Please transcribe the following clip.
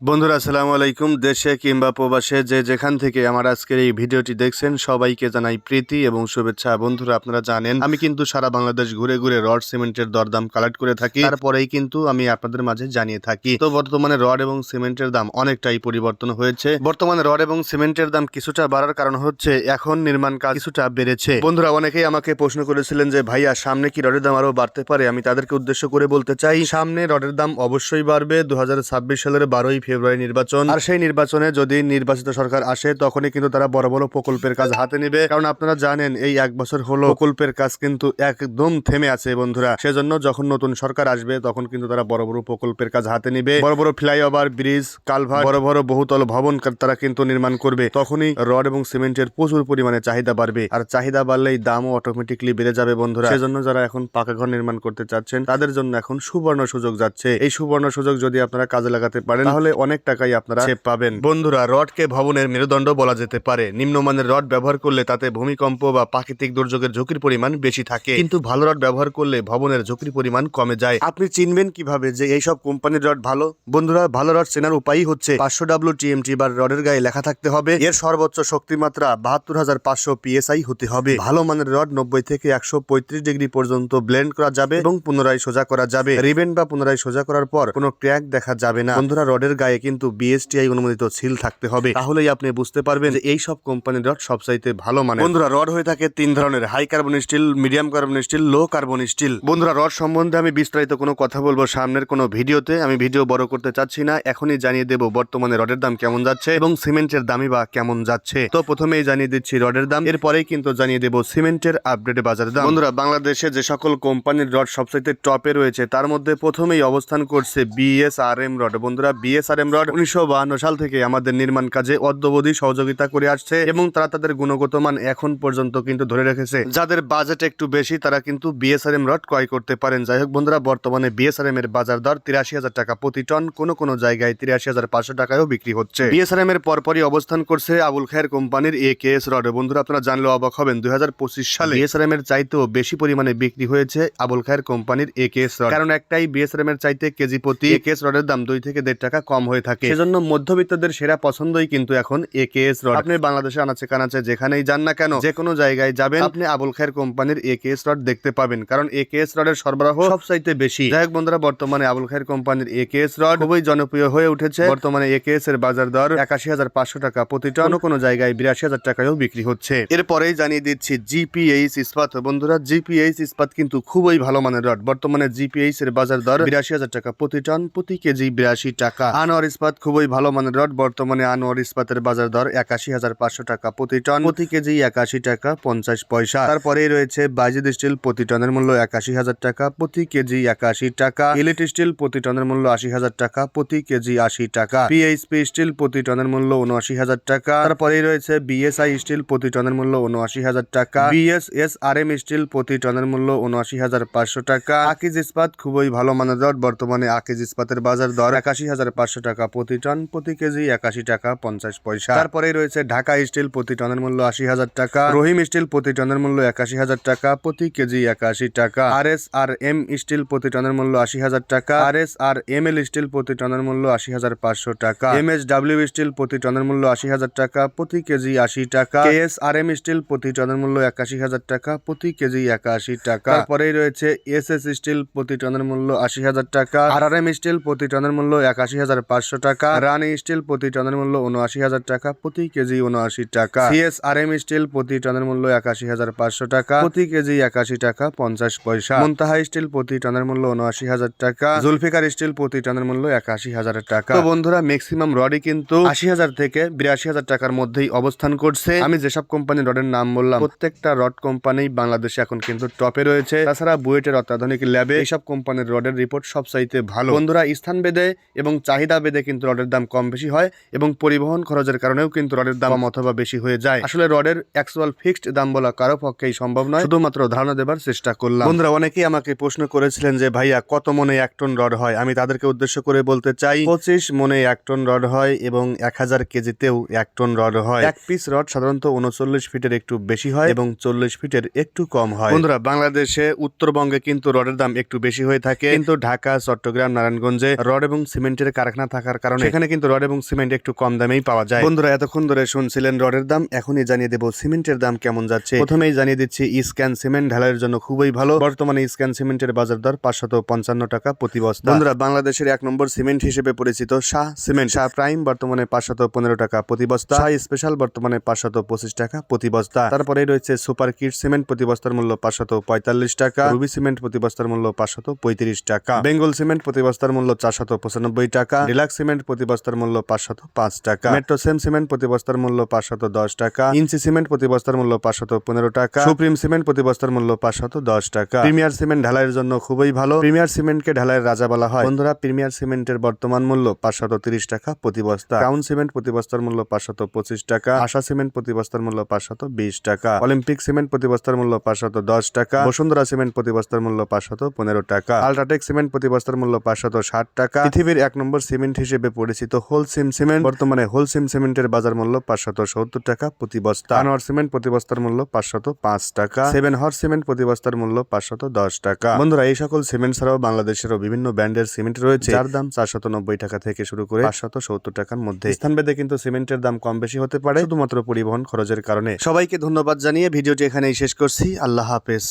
বন্ধুরা, আসসালামু আলাইকুম। দেশে কিংবা প্রবাসে যে যেখান থেকে আমার আজকের এই ভিডিওটি দেখছেন, সবাইকে জানাই প্রীতি এবং শুভেচ্ছা। বন্ধুরা, আপনারা জানেন, আমি কিন্তু সারা বাংলাদেশ ঘুরে ঘুরে রড, সিমেন্টের দরদাম কালেক্ট করে থাকি। তারপরেই কিন্তু আমি আপনাদের মাঝে জানিয়ে থাকি, তো বর্তমানে রড এবং সিমেন্টের দাম অনেকটাই পরিবর্তন হয়েছে। বর্তমানে রড এবং সিমেন্টের দাম কিছুটা বাড়ার কারণ হচ্ছে, এখন নির্মাণ কাজ কিছুটা বেড়েছে। বন্ধুরা, অনেকেই আমাকে প্রশ্ন করেছিলেন যে, ভাইয়া, সামনে কি রডের দাম আরও বাড়তে পারে? আমি তাদেরকে উদ্দেশ্য করে বলতে চাই, সামনে রডের দাম অবশ্যই বাড়বে। দু হাজার ছাব্বিশ সালের বারোই ফেব্রুয়ারি নির্বাচন। আর সেই নির্বাচনে যদি নির্বাচিত সরকার আসে, তখনই কিন্তু তারা বড় বড় প্রকল্পের কাজ হাতে নেবে। কারণ আপনারা জানেন, এই এক বছর হলো প্রকল্পের কাজ কিন্তু একদম থেমে আছে বন্ধুরা। সেজন্য যখন নতুন সরকার আসবে, তখন কিন্তু তারা বড় বড় প্রকল্পের কাজ হাতে নিবে। বড় বড় ফ্লাইওভার, ব্রিজ কালভার বড় বড় বহুতল ভবন তারা কিন্তু নির্মাণ করবে। তখনই রড এবং সিমেন্টের প্রচুর পরিমাণে চাহিদা বাড়বে। আর চাহিদা বাড়লেই দামও অটোমেটিকলি বেড়ে যাবে বন্ধুরা। সেজন্য যারা এখন পাকা ঘর নির্মাণ করতে চাচ্ছেন, তাদের জন্য এখন সুবর্ণ সুযোগ যাচ্ছে। এই সুবর্ণ সুযোগ যদি আপনারা কাজে লাগাতে পারেন, তাহলে অনেক টাকাই আপনারা সেভ পাবেন। বন্ধুরা রডকে ভবনের মেরুদণ্ড বলা যেতে পারে। নিম্নমানের রড ব্যবহার করলে তাতে ভূমিকম্প বা প্রাকৃতিক দুর্যোগের ঝুঁকির পরিমাণ বেশি থাকে। কিন্তু ভালো রড ব্যবহার করলে ভবনের ঝুঁকির পরিমাণ কমে যায়। আপনি চিনবেন কীভাবে যে এইসব কোম্পানির রড ভালো? বন্ধুরা ভালো রড চেনার উপায়ই হচ্ছে পাঁচশো ডাব্লু টিএমটি বা রডের গায়ে লেখা থাকতে হবে। এর সর্বোচ্চ শক্তিমাত্রা বাহাত্তর হাজার পাঁচশো পিএসআই হতে হবে। ভালো মানের রড নব্বই থেকে একশো পঁয়ত্রিশ ডিগ্রি পর্যন্ত ব্লেন্ড করা যাবে এবং পুনরায় সোজা করা যাবে। রিবেন বা পুনরায় সোজা করার পর কোনো ক্র্যাক দেখা যাবে না। বন্ধুরা রডের গায়ে কিন্তু বিএসটিআই অনুমোদিত সিল থাকতে হবে। তাহলেই আপনি বুঝতে পারবেন যে এই সব কোম্পানির রড সবচাইতে ভালো মানে বন্ধুরা, রড হয়ে থাকে তিন ধরনের high carbon steel medium carbon steel low carbon steel বন্ধুরা, রড সম্বন্ধে আমি বিস্তারিত কোনো কথা বলব সামনের কোনো ভিডিওতে। আমি ভিডিও বড় করতে চাচ্ছি না, এখনই জানিয়ে দেবো বর্তমানে রডের দাম কেমন যাচ্ছে এবং সিমেন্টের দামই বা কেমন যাচ্ছে। তো প্রথমেই জানিয়ে দিচ্ছি রডের দাম, এরপরেই কিন্তু জানিয়ে দেবো সিমেন্টের আপডেট বাজারের দাম। বন্ধুরা, বাংলাদেশে যে সকল কোম্পানির রড সবচাইতে টপে রয়েছে, তার মধ্যে প্রথমেই অবস্থান করছে বিএসআরএম রড। বন্ধুরা বিএসআরএম রড উনিশশো সাল থেকে আমাদের নির্মাণ কাজে অদ্যবধি সহযোগিতা করে আসছে এবং তারা তাদের গুণগত মান এখন পর্যন্ত কিন্তু ধরে রেখেছে। যাদের বাজেট একটু বেশি, তারা কিন্তু বিএসআরএম রড ক্রয় করতে পারেন। যাই হোক বন্ধুরা, বর্তমানে বিএসআরএম এর বাজার দর তিরাশি হাজার টাকা প্রতি টন। কোনো কোনো জায়গায় তিরাশি হাজার পাঁচশো টাকায়ও বিক্রি হচ্ছে। বিএসআরএম এর পরপরই অবস্থান করছে আবুল খায়ের কোম্পানির এ কে এস রড বন্ধুরা, আপনারা জানলেও অবাক হবেন। দুই হাজার পঁচিশ সালে বিএসআরএম এর চাইতেও বেশি পরিমাণে বিক্রি হয়েছে আবুল খায়ের কোম্পানির এ কে এস রড কারণ একটাই বিএসআরএম এর চাইতে কেজি প্রতি এ কে এস রডের দাম দুই থেকে দেড় টাকা কম হয়ে থাকে। সেজন্য মধ্যবিত্তদের সেরা পছন্দই কিন্তু এখন এ কে এস রড আপনি বাংলাদেশে আনাচে কানাচে যেখানেই যান না কেন যে কোনো জায়গায় যাবেন আপনি আবুল খায়ের কোম্পানির এ কে এস রড দেখতে পাবেন। কারণ এ কে এস রডের সরবরাহ সবচাইতে বেশি। যাই হোক বন্ধুরা বর্তমানে আবুল খায়ের কোম্পানির এ কে এস রড খুবই জনপ্রিয় হয়ে উঠেছে। বর্তমানে এ কে এস এর বাজার দর একাশি হাজার পাঁচশো টাকা প্রতি টন। কোনো জায়গায় বিরাশি হাজার টাকায়ও বিক্রি হচ্ছে। এরপরেই জানিয়ে দিচ্ছি জিপিএইচ ইস্পাত। বন্ধুরা জিপিএইচ ইস্পাত কিন্তু খুবই ভালো মানের রড। বর্তমানে জিপিএইচ এর বাজার দর বিরাশি হাজার টাকা প্রতি টন। প্রতি কেজি বিরাশি টাকা। আনোয়ার ইস্পাত খুবই ভালো মানের রড। বর্তমানে আনোয়ার ইস্পাতের বাজার দর একাশি হাজার পাঁচশো টাকা প্রতি টন। প্রতি কেজি একাশি টাকা পঞ্চাশ পয়সা। তারপরেই রয়েছে বাইজিদ স্টিল প্রতি টনের মূল্য একাশি হাজার টাকা, প্রতি কেজি একাশি টাকা। ইলেট স্টিল প্রতি টনের মূল্য আশি হাজার টাকা, প্রতি কেজি আশি টাকা। পিএইচপি স্টিল প্রতি টনের মূল্য উনআশি হাজার টাকা। তারপরেই রয়েছে বিএসআই স্টিল প্রতি টনের মূল্য উনআশি হাজার টাকা। বিএসএস আর এম স্টিল প্রতি টনের মূল্য উনআশি হাজার পাঁচশো টাকা। আকিজ ইস্পাত খুবই ভালো মানের রড। বর্তমানে আকিজ ইস্পাতের বাজার দর একাশি হাজার পাঁচশো টাকা প্রতি টন, প্রতি কেজি একাশি টাকা পঞ্চাশ পয়সা। তারপরেই রয়েছে ঢাকা স্টিল প্রতি টনের মূল্য আশি হাজার টাকা, রহিম স্টিল প্রতি টনের মূল্য একাশি হাজার টাকা, প্রতি কেজি একাশি টাকা। R S R M steel প্রতি টনের মূল্য আশি হাজার টাকা R S R M L steel প্রতি টনের মূল্য আশি হাজার পাঁচশো টাকা। এম এস ডাব্লিউ স্টিল প্রতি টনের মূল্য আশি হাজার টাকা, প্রতি কেজি আশি টাকা। K S R M steel প্রতি টনের মূল্য একাশি হাজার টাকা, প্রতি কেজি একাশি টাকা। তারপরেই রয়েছে এস এস স্টিল প্রতি টনের মূল্য আশি হাজার টাকা আর আর এম স্টিল প্রতি টনের মূল্য একাশি হাজার পাঁচশো টাকা। রানি স্টিল প্রতি টনের মূল্য উনআশি হাজার টাকা, প্রতি কেজি উনআশি টাকা। সিএস আর এম স্টিল প্রতি টনের মূল্য একাশি হাজার পাঁচশো টাকা, প্রতি কেজি একাশি টাকা পঞ্চাশ পয়সা। মুনতাহা স্টিল প্রতি টনের মূল্য উনআশি হাজার টাকা, জুলফিকার স্টিল প্রতি টনের মূল্য একাশি হাজার টাকা। তো বন্ধুরা ম্যাক্সিমাম রডই কিন্তু আশি হাজার থেকে বিরাশি হাজার টাকার মধ্যেই অবস্থান করছে। আমি যেসব কোম্পানি রডের নাম বললাম, প্রত্যেকটা রড কোম্পানি বাংলাদেশে এখন কিন্তু টপে রয়েছে। তাছাড়া বুয়েটের অত্যাধুনিক ল্যাবে এইসব কোম্পানির রডের রিপোর্ট সব চাইতে ভালো। বন্ধুরা, স্থান বেদে এবং চাহিদা বেদে কিন্তু রডের দাম কম বেশি হয় এবং পরিবহন খরচের কারণেও কিন্তু রডের দাম অথবা বেশি হয়ে যায়। আসলে রডের অ্যাকচুয়াল ফিক্সড দাম বলা কারও পক্ষেই সম্ভব নয়। শুধুমাত্র ধারণা দেবার চেষ্টা করলাম। বন্ধুরা অনেকেই আমাকে প্রশ্ন করেছিলেন যে ভাইয়া কত মনে এক টন রড হয়? আমি তাদেরকে উদ্দেশ্য করে বলতে চাই পঁচিশ মনে এক টন রড হয় এবং এক হাজার কেজিতেও এক টন রড হয়। এক পিস রড সাধারণত উনচল্লিশ ফিটের একটু বেশি হয় এবং চল্লিশ ফিটের একটু কম হয়। বন্ধুরা বাংলাদেশে উত্তরবঙ্গে কিন্তু রডের দাম একটু বেশি হয়ে থাকে। কিন্তু ঢাকা চট্টগ্রাম নারায়ণগঞ্জে রড এবং সিমেন্টের কারখানা থাকার কারণে সেখানে কিন্তু রড এবং সিমেন্ট একটু কম দামেই পাওয়া যায়। বন্ধুরা এতক্ষণ ধরে শুনছিলেন রডের দাম এখনই জানিয়ে দেবো সিমেন্টের দাম কেমন যাচ্ছে। প্রথমেই জানিয়ে দিচ্ছি স্ক্যান সিমেন্ট ঢালাইয়ের জন্য খুবই ভালো। বর্তমানে স্ক্যান সিমেন্টের বাজার দর পাঁচশত পঞ্চান্ন টাকা প্রতি বস্তা বন্ধুরা বাংলাদেশের এক নম্বর সিমেন্ট হিসেবে পরিচিত শাহ সিমেন্ট। শাহ প্রাইম বর্তমানে পাঁচশত পনেরো টাকা প্রতি বস্তা শাহ স্পেশাল বর্তমানে পাঁচশত পঁচিশ টাকা প্রতি বস্তা তারপরে রয়েছে সুপার কিট সিমেন্ট প্রতি বস্তার মূল্য পাঁচশত পঁয়তাল্লিশ টাকা। রুবি সিমেন্ট প্রতি বস্তার মূল্য পাঁচশত পঁয়ত্রিশ টাকা। বেঙ্গল সিমেন্ট প্রতি বস্তার মূল্য চারশত পঁচানব্বই টাকা। ডিলাক্স সিমেন্ট প্রতি বস্তার মূল্য পাঁচশত পাঁচ টাকা মেট্রো সেম সিমেন্ট প্রতি বস্তার মূল্য পাঁচশত দশ টাকা ইঞ্চি সিমেন্ট প্রতি বস্তার মূল্য পাঁচশত পনেরো টাকা সুপ্রিম সিমেন্ট প্রতি বস্তার মূল্য পাঁচশত দশ টাকা প্রিমিয়ার সিমেন্ট ঢালাইয়ের জন্য খুবই ভালো প্রিমিয়ার সিমেন্টকে ঢালাইয়ের রাজা বলা হয় বন্ধুরা প্রিমিয়ার সিমেন্টের বর্তমান মূল্য পাঁচশত তিরিশ টাকা প্রতি বস্তা ক্রাউন সিমেন্ট প্রতি বস্তার মূল্য পাঁচশত পঁচিশ টাকা আশা সিমেন্ট প্রতি বস্তার মূল্য পাঁচশত বিশ টাকা অলিম্পিক সিমেন্ট প্রতি বস্তার মূল্য পাঁচশত দশ টাকা বসুন্ধরা সিমেন্ট প্রতি বস্তার মূল্য পাঁচশত পনেরো টাকা আলট্রাটেক সিমেন্ট প্রতি বস্তার মূল্য পাঁচশত ষাট টাকা পৃথিবীর এক নম্বর সিমেন্ট হিসেবে পরিচিত হোলসিম সিমেন্ট, বর্তমানে হোলসিম সিমেন্টের বাজার মূল্য পাঁচশত সত্তর টাকা, প্রতি বস্তা। আনোয়ার সিমেন্ট প্রতি বস্তার মূল্য পাঁচশত পাঁচ টাকা। সেভেন হর সিমেন্ট প্রতি বস্তার মূল্য পাঁচশত দশ টাকা। বন্ধুরা, এই সকল সিমেন্ট ছাড়াও বাংলাদেশেরও বিভিন্ন ব্র্যান্ডের সিমেন্ট রয়েছে, যার দাম চারশত নব্বই টাকা থেকে শুরু করে পাঁচশত সত্তর টাকার মধ্যে। স্থান স্থানভেদে কিন্তু সিমেন্টের দাম কম বেশি হতে পারে, শুধুমাত্র পরিবহন খরচের কারণে। সবাইকে ধন্যবাদ জানিয়ে ভিডিওটি এখানেই শেষ করছি। আল্লাহ হাফেজ।